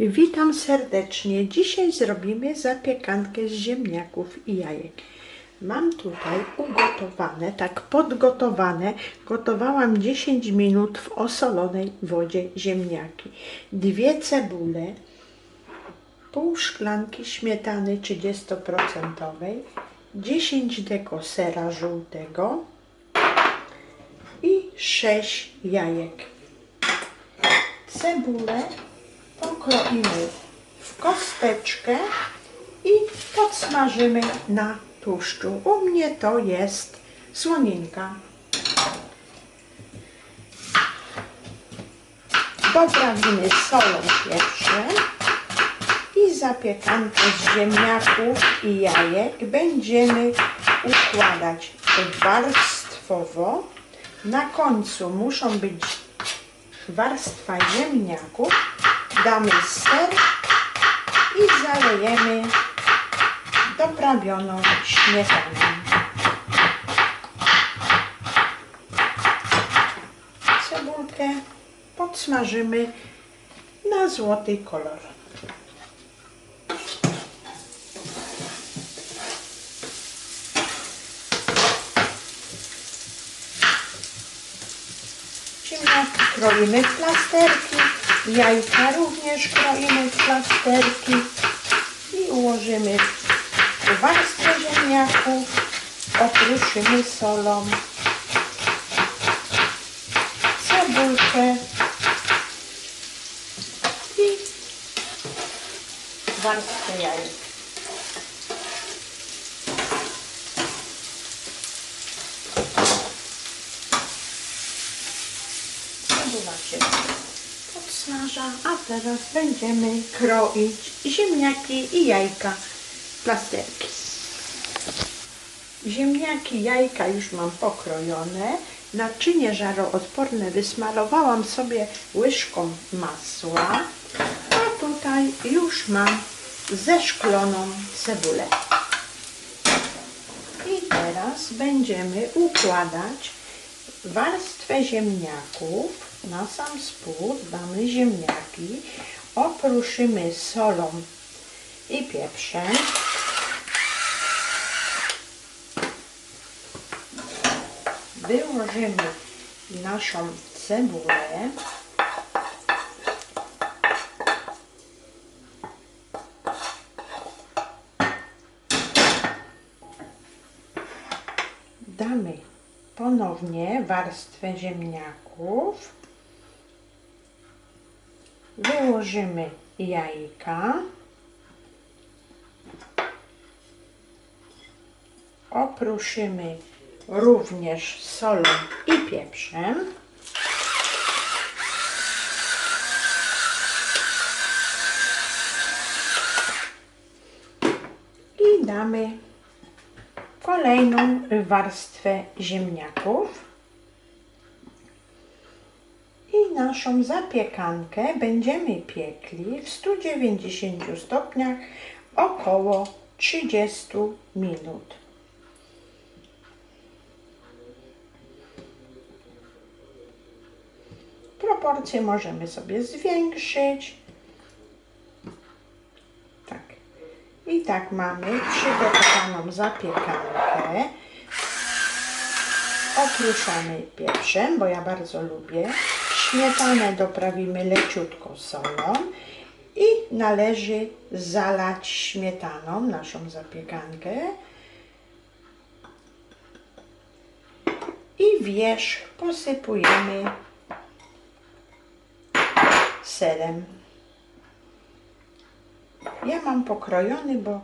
Witam serdecznie. Dzisiaj zrobimy zapiekankę z ziemniaków i jajek. Mam tutaj ugotowane, tak podgotowane, gotowałam 10 minut w osolonej wodzie ziemniaki. Dwie cebule, pół szklanki śmietany 30%, 10 deko sera żółtego i 6 jajek. Cebulę pokroimy w kosteczkę i podsmażymy na tłuszczu. U mnie to jest słoninka. Doprawimy solą pieprzem i zapiekankę z ziemniaków i jajek będziemy układać warstwowo. Na końcu muszą być warstwa ziemniaków, damy ser i zalejemy doprawioną śmietaną. Cebulkę podsmażymy na złoty kolor. Ziemniaki kroimy w plasterki, jajka również kroimy w plasterki i ułożymy warstwę ziemniaków, okruszymy solą, cebulkę i warstwę jajek. Cebula a teraz będziemy kroić ziemniaki i jajka plasterki. Ziemniaki, jajka już mam pokrojone. Naczynie żaroodporne wysmarowałam sobie łyżką masła, a tutaj już mam zeszkloną cebulę. I teraz będziemy układać warstwę ziemniaków. Na sam spód damy ziemniaki, okruszymy solą i pieprzem. Wyłożymy naszą cebulę. Damy ponownie warstwę ziemniaków. Wyłożymy jajka. Okruszymy również solą i pieprzem. I damy kolejną warstwę ziemniaków. I naszą zapiekankę będziemy piekli w 190 stopniach około 30 minut. Proporcje możemy sobie zwiększyć. Tak. I tak mamy przygotowaną zapiekankę. Okruszamy pieprzem, bo ja bardzo lubię. Śmietanę doprawimy leciutko solą i należy zalać śmietaną naszą zapiekankę. I wierzch posypujemy serem. Ja mam pokrojony, bo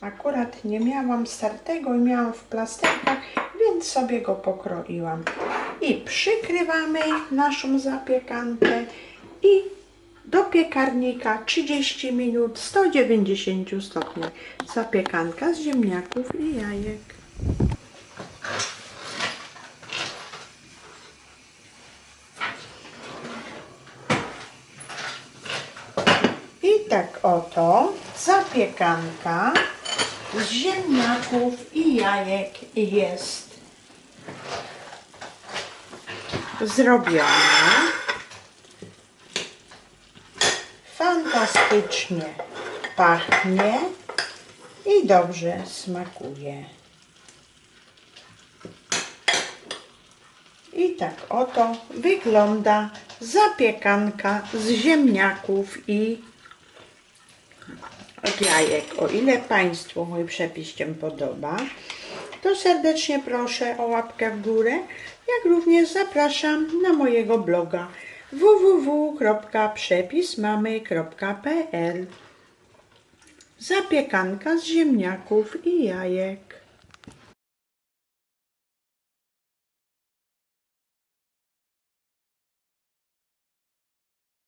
akurat nie miałam startego i miałam w plasterkach, więc sobie go pokroiłam. I przykrywamy naszą zapiekankę i do piekarnika 30 minut 190 stopni. Zapiekanka z ziemniaków i jajek. I tak oto zapiekanka z ziemniaków i jajek jest zrobiona. Fanta fantastycznie pachnie i dobrze smakuje. I tak oto wygląda zapiekanka z ziemniaków i jajek. O ile Państwu mój przepis się podoba, to serdecznie proszę o łapkę w górę, jak również zapraszam na mojego bloga www.przepismamy.pl Zapiekanka z ziemniaków i jajek.